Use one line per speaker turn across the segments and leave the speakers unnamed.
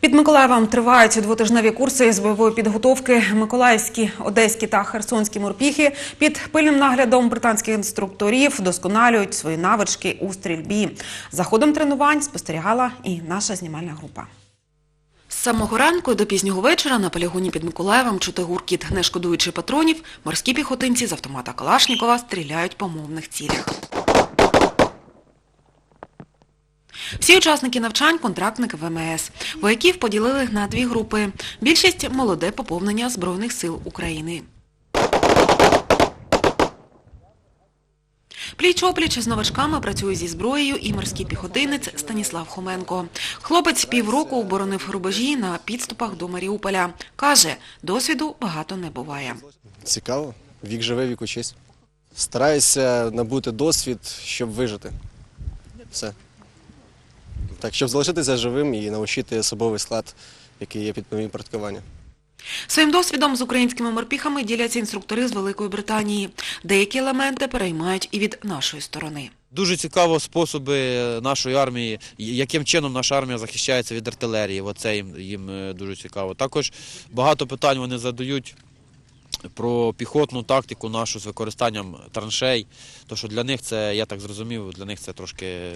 Під Миколаєвом тривають двотижневі курси з бойової підготовки. Миколаївські, одеські та херсонські морпіхи під пильним наглядом британських інструкторів досконалюють свої навички у стрільбі. За ходом тренувань спостерігала і наша знімальна група. З самого ранку до пізнього вечора на полігоні під Миколаєвом чути гуркіт. Не шкодуючи патронів, морські піхотинці з автомата Калашнікова стріляють по мовних цілях. Всі учасники навчань – контрактники ВМС. Вояків поділили на дві групи. Більшість – молоде поповнення Збройних сил України. Пліч-опліч з новачками працює зі зброєю і морський піхотинець Станіслав Хоменко. Хлопець півроку оборонив рубежі на підступах до Маріуполя. Каже, досвіду багато не буває.
Цікаво. Вік живе, вік учись. Стараюся набути досвід, щоб вижити. Все. Так, щоб залишитися живим і навчити особовий склад, який є під моїм порядкуванням.
Своїм досвідом з українськими морпіхами діляться інструктори з Великої Британії. Деякі елементи переймають і від нашої сторони.
Дуже цікаво способи нашої армії, яким чином наша армія захищається від артилерії. Оце їм, їм е, дуже цікаво. Також багато питань вони задають про піхотну тактику нашу з використанням траншей. То що для них це, я так зрозумів, для них це трошки е,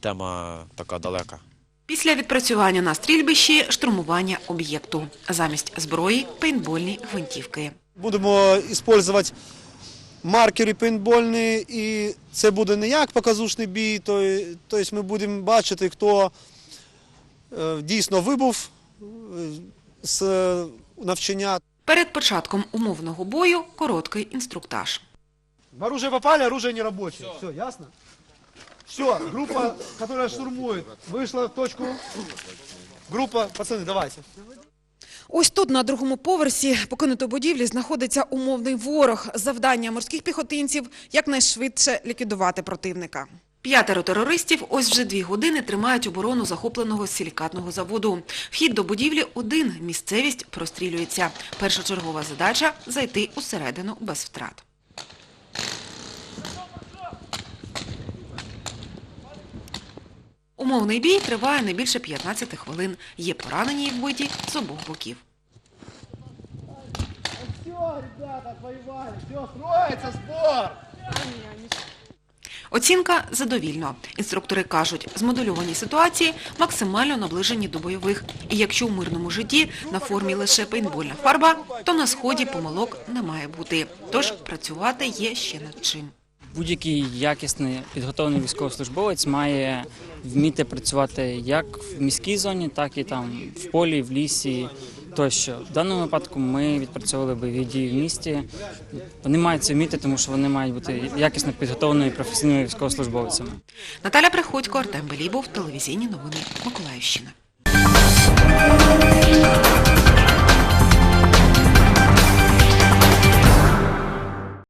тема така далека.
Після відпрацювання на стрільбищі – штурмування об'єкту. Замість зброї – пейнтбольні гвинтівки.
Будемо використовувати маркери пейнтбольні, і це буде не як показушний бій, то- тобто ми будемо бачити, хто е, дійсно вибув е, з навчання.
Перед початком умовного бою – короткий інструктаж.
В оружие попали, оружие не рабочее. Все, ясно? Все, группа, которая штурмует, вышла в точку. Группа, пацаны, давайте.
Ось тут, на другому поверсі покинутої будівлі, знаходиться умовний ворог. Завдання морських піхотинців – якнайшвидше ліквідувати противника. П'ятеро терористів ось вже дві години тримають оборону захопленого силікатного заводу. Вхід до будівлі один, місцевість прострілюється. Першочергова задача – зайти усередину без втрат. Умовний бій триває не більше 15 хвилин. Є поранені і вбиті з обох боків.
Все, ребята, отвоевали, все, строится сбор.
Оцінка задовільно. Інструктори кажуть, змодульовані ситуації максимально наближені до бойових. І якщо в мирному житті на формі лише пейнтбольна фарба, то на сході помилок не має бути. Тож працювати є ще над чим.
Будь-який якісний підготовлений військовослужбовець має вміти працювати як в міській зоні, так і там в полі, в лісі тощо. В даному випадку ми відпрацьовували бойові дії в місті. Вони мають це вміти, тому що вони мають бути якісно підготовленими професійними військовослужбовцями.
Наталя Приходько, Артем Белібов, телевізійні новини Миколаївщина.